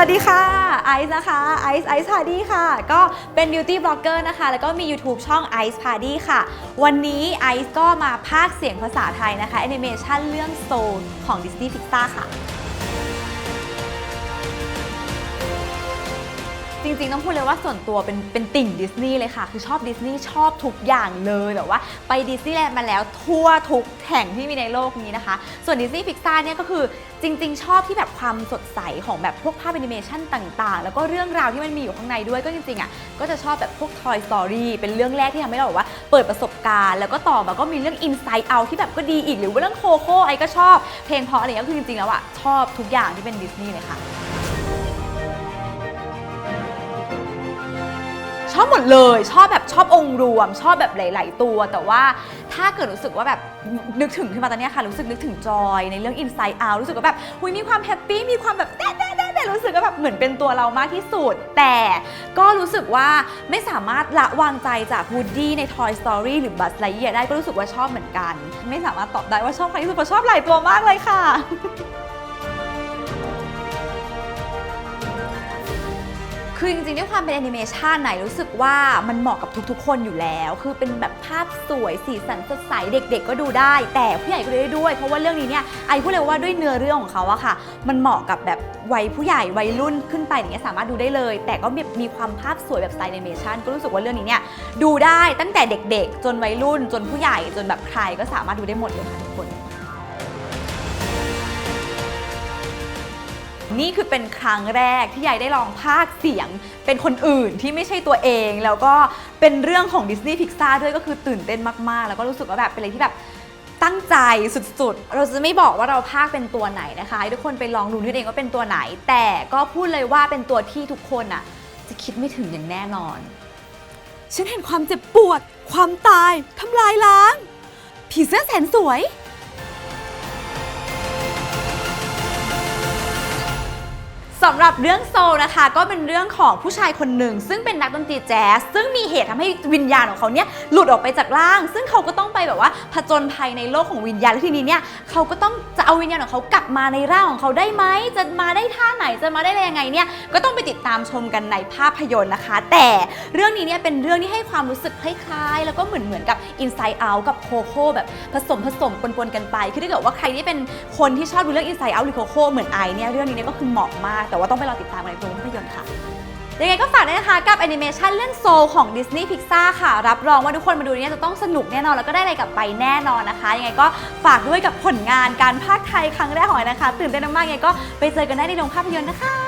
สวัสดีค่ะไอซ์นะคะไอซ์ไอซ์พาดี้ค่ะ ก็เป็นบิวตี้บล็อกเกอร์นะคะ แล้วก็มี YouTube ช่อง Ice Party ค่ะ วันนี้ไอซ์ก็มาพากเสียงภาษาไทยนะคะแอนิเมชันเรื่องโซนของ Disney Pixar ค่ะ จริงๆ ต้องพูดเลยว่าส่วนตัวเป็นเป็นติ่งดิสนีย์เลยค่ะ คือชอบดิสนีย์ชอบทุกอย่างเลยแบบว่าไปดิสนีย์แลนด์มาแล้วทั่วทุกแห่งที่มีในโลกนี้นะคะ ส่วนดิสนีย์พิกซาเนี่ยก็คือจริง ๆ ชอบที่แบบความสดใสของแบบพวกภาพแอนิเมชันต่างๆ แล้วก็เรื่องราวที่มันมีอยู่ข้างในด้วยก็จริงๆอะก็จะชอบแบบพวก Toy Story เป็นเรื่องแรกที่ทำให้เราแบบว่าเปิดประสบการณ์ แล้วก็ต่อมาก็มีเรื่อง Inside Out ที่แบบก็ดีอีกหรือว่าเรื่องโคโค่ไอก็ชอบเพลงเพราะอะไรเงี้ยก็คือจริงๆแล้วอะชอบทุกอย่างที่เป็นดิสนีย์เลยค่ะ อบหมดเลย ชอบแบบชอบองค์รวม ชอบแบบหลาย ๆ ตัว แต่ว่าถ้าเกิดรู้สึกว่าแบบนึกถึงขึ้นมาตอนนี้ค่ะ รู้สึกนึกถึงจอยในเรื่อง Inside Out รู้สึกว่าแบบหุยมีความแฮปปี้มีความแบบแด้แด้แด้รู้สึกว่าแบบเหมือนเป็นตัวเรามากที่สุด แต่ก็รู้สึกว่าไม่สามารถละวางใจจาก Woody ใน Toy Story หรือ Buzz Lightyear ได้ก็รู้สึกว่าชอบเหมือนกัน ไม่สามารถตอบได้ว่าชอบใครที่สุดเพราะชอบหลายตัวมากเลยค่ะ คือจริงๆด้วยความเป็นแอนิเมชันไหนรู้สึกว่ามันเหมาะกับทุกๆ คนอยู่แล้ว คือเป็นแบบภาพสวยสีสันสดใสเด็กๆ ก็ดูได้ แต่ผู้ใหญ่ก็ดูได้ด้วย เพราะว่าเรื่องนี้เนี่ยไอพูดเลยว่าด้วยเนื้อเรื่องของเขาอะค่ะ มันเหมาะกับแบบวัยผู้ใหญ่วัยรุ่นขึ้นไปอย่างเงี้ยสามารถดูได้เลย แต่ก็มีมีความภาพสวยแบบสไตล์แอนิเมชันก็รู้สึกว่าเรื่องนี้เนี่ยดูได้ตั้งแต่เด็กๆ จนวัยรุ่น จนผู้ใหญ่จนแบบใครก็สามารถดูได้หมดเลยค่ะทุกคน นี่คือเป็นครั้งแรกที่ยายได้ลองพากเสียง เป็นคนอื่นที่ไม่ใช่ตัวเอง แล้วก็เป็นเรื่องของดิสนีย์พิกซาด้วยก็คือตื่นเต้นมากๆ แล้วก็รู้สึกว่าแบบเป็นอะไรที่แบบตั้งใจสุดๆ เราจะไม่บอกว่าเราพากเป็นตัวไหนนะคะให้ทุกคนไปลองดูด้วยเองว่าเป็นตัวไหน แต่ก็พูดเลยว่าเป็นตัวที่ทุกคนอะจะคิดไม่ถึงอย่างแน่นอน ฉันเห็นความเจ็บปวด ความตายทำลายล้าง ผีเสื้อแสนสวยำหรับเรื่องโซลนะคะ ก็เป็นเรื่องของผู้ชายคนหนึ่ง ซึ่งเป็นนักดนตรีแจ๊สซึ่งมีเหตุทำให้วิญญาณของเขาเนี่ยหลุดออกไปจากร่าง ซึ่งเขาก็ต้องไปแบบว่าผจญภัยในโลกของวิญญาณแล้วทีนี้เนี่ยเขาก็ต้องจะเอาวิญญาณของเขากลับมาในร่างของเขาได้ไหมจะมาได้ท่าไหนจะมาได้ยังไงเนี่ยก็ต้องไปติดตามชมกันในภาพยนตร์นะคะ แต่เรื่องนี้เนี่ยเป็นเรื่องที่ให้ความรู้สึกคล้ายๆ แล้วก็เหมือนเหมือนกับ Inside Out กับโคโค่แบบผสมผสมปนๆกันไป คือถ้าเกิดว่าใครที่เป็นคนที่ชอบดูเรื่อง Inside Out หรือโคโค่เหมือนไอเนี่ยเรื่องนี้เนี่ยก็คือเหมาะมากแต่ว่าต้องไปรอติดตามกันในโรงภาพยนตร์ค่ะ ยังไงก็ฝากด้วยนะคะกับแอนิเมชันเรื่องโซลของ Disney Pixar ค่ะ รับรองว่าทุกคนมาดูเนี่ยจะต้องสนุกแน่นอน แล้วก็ได้อะไรกลับไปแน่นอนนะคะ ยังไงก็ฝากด้วยกับผลงานการพากย์ไทยครั้งแรกของไอนะคะ ตื่นเต้นมากๆยังไงก็ไปเจอกันได้ในโรงภาพยนตร์นะคะ